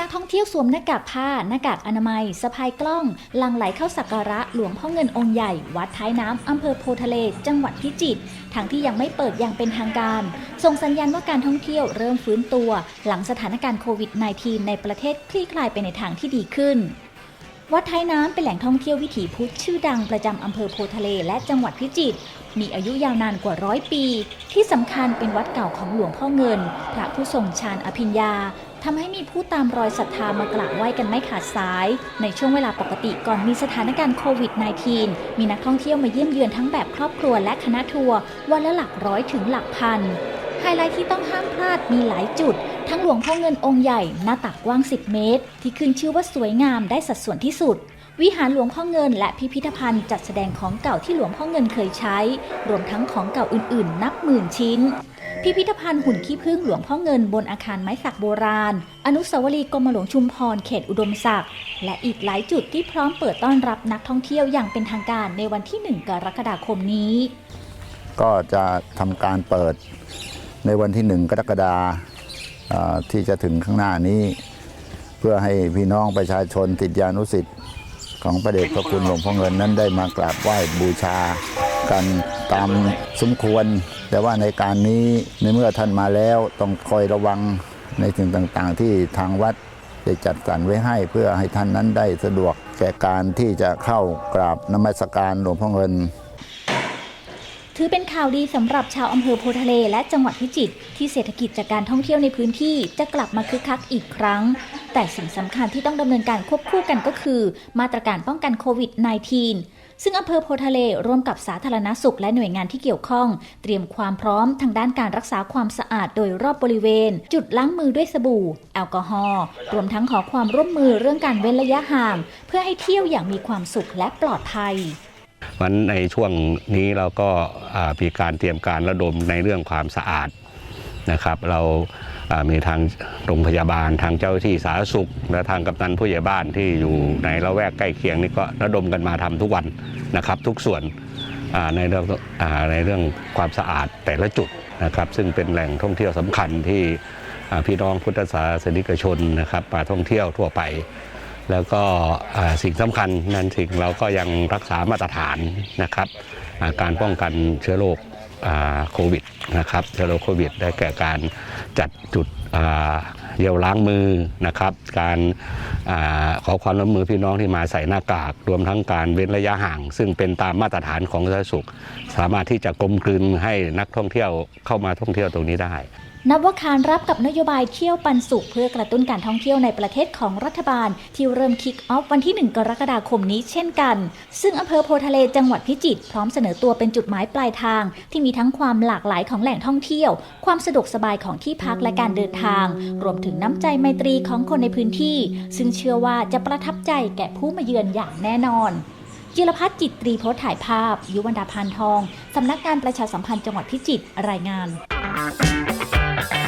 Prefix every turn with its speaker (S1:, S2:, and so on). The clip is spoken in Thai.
S1: นักท่องเที่ยวสวมหน้ากากผ้า หน้ากากอนามัยสะพายกล้อง ลังไหลเข้าสักการะหลวงพ่อเงินองค์ใหญ่ วัดท้ายน้ำอำเภอโพทะเล จังหวัดพิจิตรทั้งที่ยังไม่เปิดอย่างเป็นทางการ ส่งสัญญาณว่าการท่องเที่ยวเริ่มฟื้นตัว หลังสถานการณ์โควิด -19 ในประเทศคลี่คลายไปในทางที่ดีขึ้นวัดท้ายน้ำเป็นแหล่งท่องเที่ยววิถีพุทธชื่อดังประจำอำเภอโพทะเลและจังหวัดพิจิตร มีอายุยาวนานกว่าร้อยปี ที่สำคัญเป็นวัดเก่าของหลวงพ่อเงิน พระผู้ทรงฌานอภิญญา ทำให้มีผู้ตามรอยศรัทธามากราบไหว้กันไม่ขาดสาย ในช่วงเวลาปกติก่อนมีสถานการณ์โควิด -19 มีนักท่องเที่ยวมาเยี่ยมเยือนทั้งแบบครอบครัวและคณะทัวร์วันละหลักร้อยถึงหลักพัน ไฮไลท์ที่ต้องห้ามพลาดมีหลายจุด ทั้งหลวงพ่อเงินองค์ใหญ่หน้าตักกว้าง 10 เมตร ที่ขึ้นชื่อว่าสวยงามได้สัดส่วนที่สุดวิหารหลวงพ่อเงินและพิพิธภัณฑ์จัดแสดงของเก่าที่หลวงพ่อเงินเคยใช้ รวมทั้งของเก่าอื่นๆ นับหมื่นชิ้น พิพิธภัณฑ์หุ่นขี้ผึ้งหลวงพ่อเงินบนอาคารไม้สักโบราณ อนุสาวรีย์กรมหลวงชุมพรเขตอุดมศักดิ์และอีกหลายจุดที่พร้อมเปิดต้อนรับนักท่องเที่ยวอย่างเป็นทางการในวันที่ 1 กรกฎาคมนี้
S2: ก็จะทำการเปิดในวันที่หนึ่งกรกฎาเอ่อที่จะถึงข้างหน้านี้ เพื่อให้พี่น้องประชาชนติดยานุสิทธิ์ของพระเดชพระคุณหลวงพ่อเงินนั้นได้มากราบไหว้บูชา กันตามสมควร แต่ว่าในการนี้ในเมื่อท่านมาแล้วต้องคอยระวังในสิ่งต่างๆ ที่ทางวัดได้จัดสรรไว้ให้เพื่อให้ท่านนั้นได้สะดวกแก่การที่จะเข้ากราบนมัสการหลวงพ่อเงิน
S1: ถือเป็นข่าวดีสำหรับชาวอำเภอโพทะเล และจังหวัดพิจิตรที่เศรษฐกิจจากการท่องเที่ยวในพื้นที่จะกลับมาคึกคักอีกครั้ง แต่สิ่งสำคัญที่ต้องดำเนินการควบคู่กันก็คือ มาตรการป้องกันโควิด -19 ซึ่งอำเภอโพทะเลร่วมกับสาธารณสุขและหน่วยงานที่เกี่ยวข้อง เตรียมความพร้อมทางด้านการรักษาความสะอาดโดยรอบบริเวณ จุดล้างมือด้วยสบู่ แอลกอฮอล์รวมทั้งขอความร่วมมือเรื่องการเว้นระยะห่าง เพื่อให้เที่ยวอย่างมีความสุขและปลอดภัย
S3: วันในช่วงนี้เราก็มีการเตรียมการระดมในเรื่องความสะอาดนะครับ เรา มีทางโรงพยาบาลทางเจ้าหน้าที่สาธารณสุข และทางกำนันผู้ใหญ่บ้านที่อยู่ในละแวกใกล้เคียงนี่ก็ระดมกันมาทำทุกวันนะครับ ทุกส่วนในเรื่องในเรื่องความสะอาดแต่ละจุดนะครับ ซึ่งเป็นแหล่งท่องเที่ยวสำคัญที่พี่น้องพุทธศาสนิกชนนะครับมาท่องเที่ยวทั่วไป แล้วก็สิ่งสำคัญนั่นสิ่งเราก็ยังรักษามาตรฐานนะครับการป้องกันเชื้อโรค โควิดนะครับเชื้อโรคโควิด ได้แก่การจัดจุดเยี่ยวล้างมือนะครับ การอาขอความร่วมมือพี่น้องที่มาใส่หน้ากาก รวมทั้งการเว้นระยะห่าง ซึ่งเป็นตามมาตรฐานของสาธารณสุข สามารถที่จะกลมกลืนให้นักท่องเที่ยวเข้ามาท่องเที่ยวตรงนี้ได้
S1: นับว่าคานรับกับนโยบายเที่ยวปันสุข เพื่อกระตุ้นการท่องเที่ยวในประเทศของรัฐบาล ที่เริ่มคิกออฟวันที่ 1 กรกฎาคมนี้เช่นกัน ซึ่งอำเภอโพทะเลจังหวัดพิจิตรพร้อมเสนอตัวเป็นจุดหมายปลายทาง ที่มีทั้งความหลากหลายของแหล่งท่องเที่ยว ความสะดวกสบายของที่พักและการเดินทาง รวมถึงน้ำใจไมตรีของคนในพื้นที่ ซึ่งเชื่อว่าจะประทับใจแก่ผู้มาเยือนอย่างแน่นอนจิรพัฒน์จิตตรีโพสต์ถ่ายภาพ ยุวรรณดาพานทอง สำนักงานประชาสัมพันธ์จังหวัดพิจิตรรายงาน Thank you.